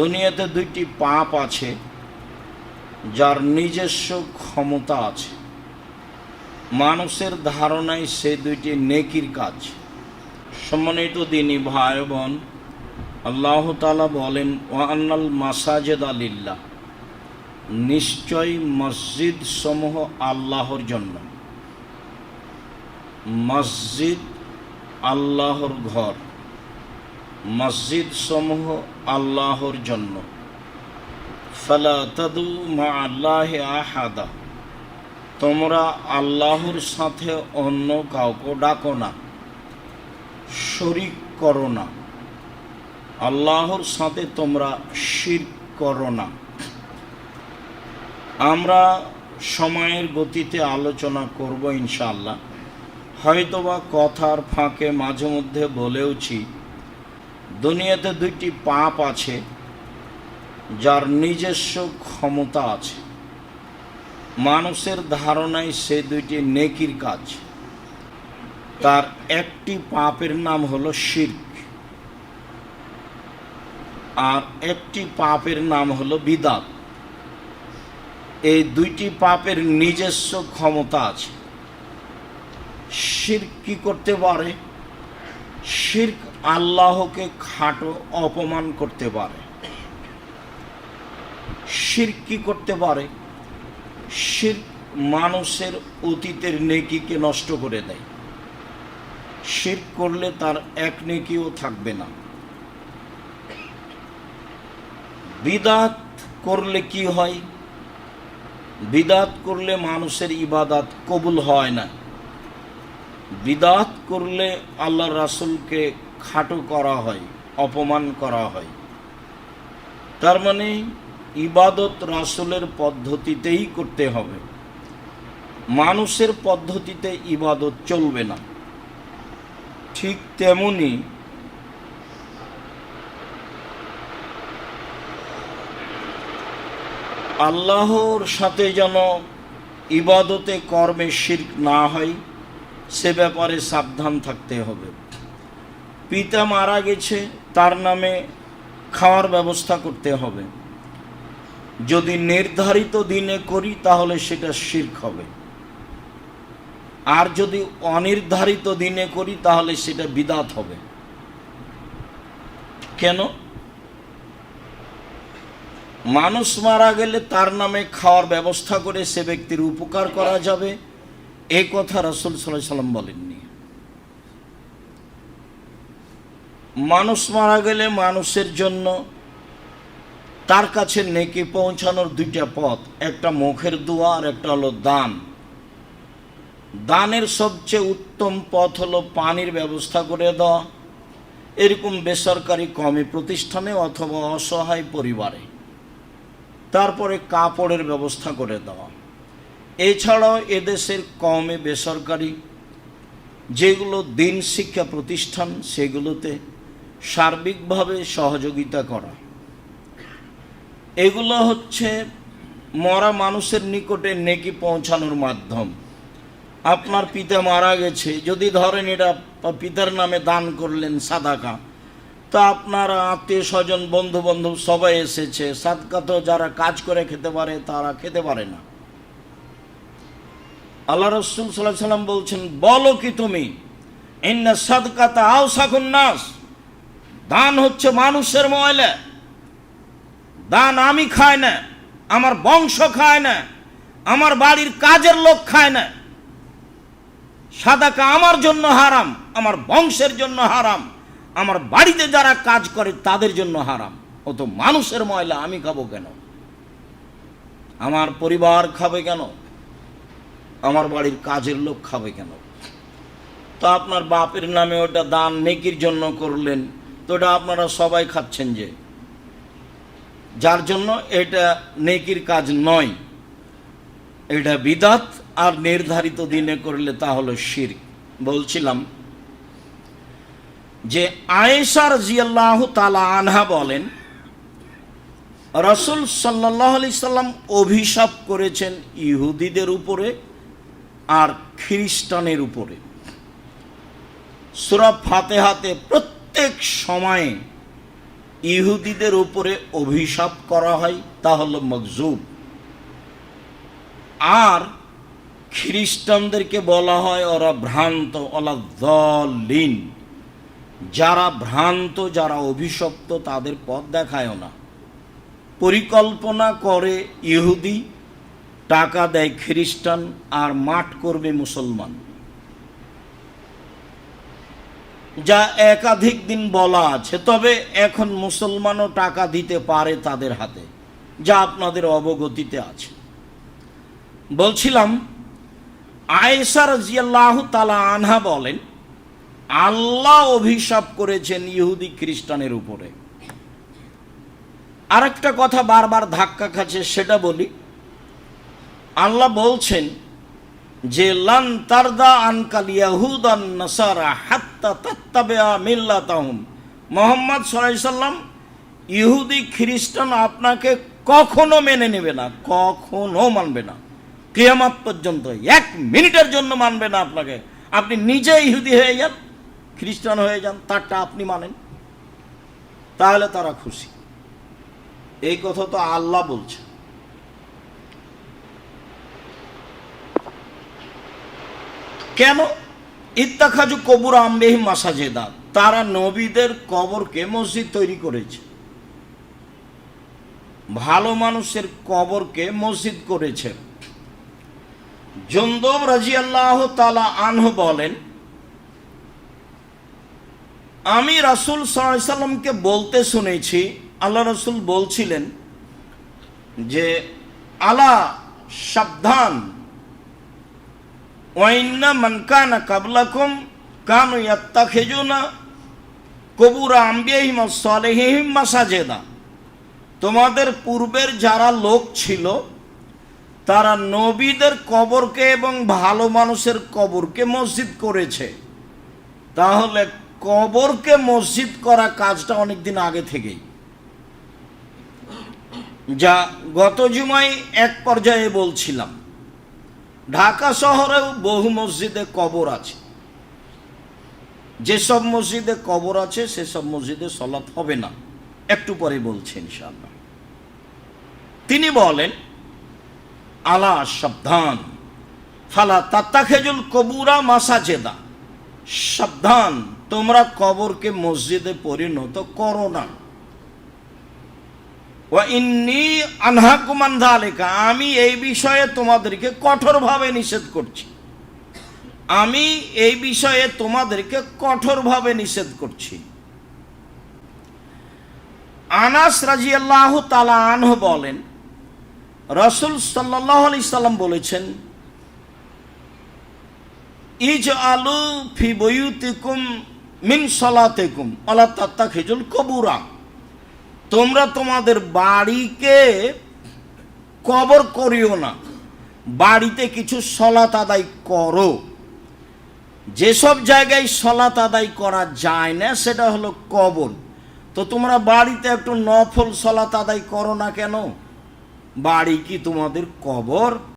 দুনিয়াতে দুইটি পাপ আছে, যার নিজস্ব ক্ষমতা আছে। মানুষের ধারণায় সে দুইটি নেকির কাজ। সম্মানিত দিনী ভাই বোন আল্লাহ তালা বলেন ওয়ান্নাল মাসাজেদ আলিল্লাহ নিশ্চয় মসজিদ সমূহ আল্লাহর জন্য। মসজিদ আল্লাহর ঘর। মসজিদ সমূহ আল্লাহর জন্য। ফালা তাদু মা আল্লাহ আহাদা। তোমরা আল্লাহর সাথে অন্য কাউকে ডাকো না, শরিক করো না। আল্লাহর সাথে তোমরা শির করো না। আমরা সময়ের গতিতে আলোচনা করব ইনশাআল্লাহ। হয়তোবা কথার ফাঁকে মাঝে মধ্যে বলেওছি দুনিয়াতে দুইটি পাপ আছে, যার নিজস্ব ক্ষমতা আছে। মানুষের ধারণায় সে দুইটি নেকির কাজ। তার একটি পাপের নাম হলো শির্ক, আর একটি পাপের নাম হলো বিদাত। এই দুইটি পাপের নিজস্ব ক্ষমতা আছে। শির্ক কি করতে পারে? শির্ক আল্লাহকে খাটো অপমান করতে পারে, শির্ক কি করতে পারে শির্ক মানুষের অতীতের নেকিকে নষ্ট করে দেয়। শির্ক করলে তার এক নেকিও থাকবে না। বিদাত করলে কি হয়? বিদাত করলে মানুষের ইবাদাত কবুল হয় না। বিদাত করলে আল্লাহ রাসুলকে খাটো করা হয়, অপমান করা হয়। তার মানে ইবাদত রাসুলের পদ্ধতিতেই করতে হবে। মানুষের পদ্ধতিতে ইবাদত চলবে না। ঠিক তেমনি আল্লাহর সাথে যেন ইবাদতে কর্মে শির্ক না হয়, সে ব্যাপারে সাবধান থাকতে হবে। পিতা মারা গেছে, তার নামে খাওয়ার ব্যবস্থা করতে হবে। যদি নির্ধারিত দিনে করি, তাহলে সেটা শির্ক হবে। আর যদি অনির্ধারিত দিনে করি, তাহলে সেটা বিদাত হবে। কেন? মানুষ মারা গেলে তার নামে খাওয়ার ব্যবস্থা করে সে ব্যক্তির উপকার করা যাবে। এ কথা রসুল সাল্লাহ সাল্লাম বলেননি। মানুষ মারা গেলে মানুষের জন্য তার কাছে নেকি পৌঁছানোর দুইটা পথ। একটা মুখের দোয়া আর একটা হলো দান। দানের সবচেয়ে উত্তম পথ হলো পানির ব্যবস্থা করে দেওয়া। এরকম বেসরকারি কমি প্রতিষ্ঠানে অথবা অসহায় পরিবারে। তারপরে কাপড়ের ব্যবস্থা করে দেওয়া। এছাড়াও এদেশের কমে বেসরকারি যেগুলো দিন শিক্ষা প্রতিষ্ঠান, সেগুলোতে সার্বিকভাবে সহযোগিতা করা। এগুলো হচ্ছে মরা মানুষের নিকটে নেকি পৌঁছানোর মাধ্যম। আপনার পিতা মারা গেছে, যদি ধরেন এটা পিতার নামে দান করলেন সাদাকা, তা আপনার আত্মীয় স্বজন বন্ধু বান্ধব সবাই এসেছে, সাদকা তো যারা কাজ করে খেতে পারে, তারা খেতে পারে না। আল্লাহ রসুল সাল্লাহ সাল্লাম বলছেন, বলো কি তুমি, ইন্না সাদকাতা আও সাকুন নাস। দান হচ্ছে মানুষের ময়লা। দান আমি খাই না, আমার বংশ খায় না, আমার বাড়ির কাজের লোক খায় না। সাদাকা আমার জন্য হারাম, আমার বংশের জন্য হারাম, আমার বাড়িতে যারা কাজ করে তাদের জন্য হারাম। ও তো মানুষের ময়লা, আমি খাব কেন? আমার পরিবার খাবে কেন? আমার বাড়ির কাজের লোক খাবে কেন? তো আপনার বাপের নামে ওটা দান নেকির জন্য করলেন। তো ওটা আপনারা সবাই খাচ্ছেন যে। যার জন্য এটা নেকির কাজ নয়। এটা বিদাত আর নির্ধারিত দিনে করলে তা হলো শির। বলছিলাম যে আয়েশার জিয়াল্লাহ তালা আনহা বলেন, রসুল সাল্লাহ আলি সাল্লাম অভিশাপ করেছেন ইহুদিদের উপরে আর খ্রিস্টানের উপরে। সুরা ফাতেহাতে প্রত্যেক সময়ে ইহুদিদের উপরে অভিশাপ করা হয়, তা হল মকজুব আর খ্রিস্টানদেরকে বলা হয় ওরা ভ্রান্ত, ওলা দলিন। যারা ভ্রান্ত, যারা অভিশপ্ত, তাদের পথ দেখায় না। পরিকল্পনা করে ইহুদি, টাকা দেয় খ্রিস্টান, আর মাঠ করবে মুসলমান। যা একাধিক দিন বলা আছে, তবে এখন মুসলমানও টাকা দিতে পারে তাদের হাতে, যা আপনাদের অবগতিতে আছে। বলছিলাম, আয়েশা রাজিয়াল্লাহ তালা আনহা বলেন, আল্লাহ অভিশাপ করেছেন ইহুদি খ্রিস্টানের উপরে। আরেকটা কথা বারবার ধাক্কা খাচ্ছে, সেটা বলি, আল্লাহ বলছেন যে, লান তারদা আনকাল ইয়াহুদান নাসারা মোহাম্মদ সাল্লাম ইহুদি, খ্রিস্টান আপনাকে কখনো মেনে নেবে না, কখনো মানবে না। কিয়ামাত পর্যন্ত এক মিনিটের জন্য মানবে না আপনাকে। আপনি নিজে ইহুদি হয়ে যান, খ্রিস্টান হয়ে যান, তারটা আপনি মানেন। তাহলে তারা খুশি। এই কথা তো আল্লাহ বলছে কেন? ইত্তাখাজু কবুর আম্বেহি মাসাজেদা। তারা নবীদের কবরকে মসজিদ তৈরি করেছে। ভালো মানুষের কবরকে মসজিদ করেছে জন্দব রাজি আল্লাহ তালা আনহ বলেন, আমি রাসুল সাল্লামকে বলতে শুনেছি, আল্লাহ রসুল বলছিলেন যে, আলা সাবধান ওয়াইন্না মানকানা কাবলাকুম কানু ইয়াত্তাখিজুনা কবুরা আম্বিয়াহিম সালেহিম মাসাজেদা তোমাদের পূর্বের যারা লোক ছিল, তারা নবীদের কবরকে এবং ভালো মানুষের কবরকে মসজিদ করেছে। তাহলে কবরকে মসজিদ করা কাজটা অনেক দিন আগে থেকেই। যা গত জুমায় এক পর্যায়ে বলছিলাম ঢাকা শহরেও বহু মসজিদে কবর আছে। যেসব মসজিদে কবর আছে, সেসব মসজিদে সলাৎ হবে না। একটু পরে বলছেন ইনশাআল্লাহ। তিনি বলেন, আলা সাবধান, ফালা তাত্তাখেজুল কবুরা মাসাজেদা। সাবধান, তোমরা কবরকে মসজিদে পরিণত করো না। আনহাকুমান আমি এই বিষয়ে তোমাদেরকে কঠোরভাবে নিষেধ করছি। আমি এই বিষয়ে তোমাদেরকে কঠোরভাবে নিষেধ করছি। আনাস রাজিয়াল্লাহ তালা আনহ বলেন, রসুল সাল্লাহ আলি সাল্লাম বলেছেন ইজ আলু ফি বয়ুতিকুম মিন সলাতেকুম আল্লাহ তাত্তা খেজুল কবুরা। তোমরা তোমাদের বাড়িকে কবর করিও না। বাড়িতে কিছু সলাত আদায় করো। যেসব জায়গায় সলাত আদায় করা যায় না, সেটা হলো কবর। তো তোমরা বাড়িতে একটু নফল সলাত আদায় করো না কেন? বাড়ি কি তোমাদের কবর?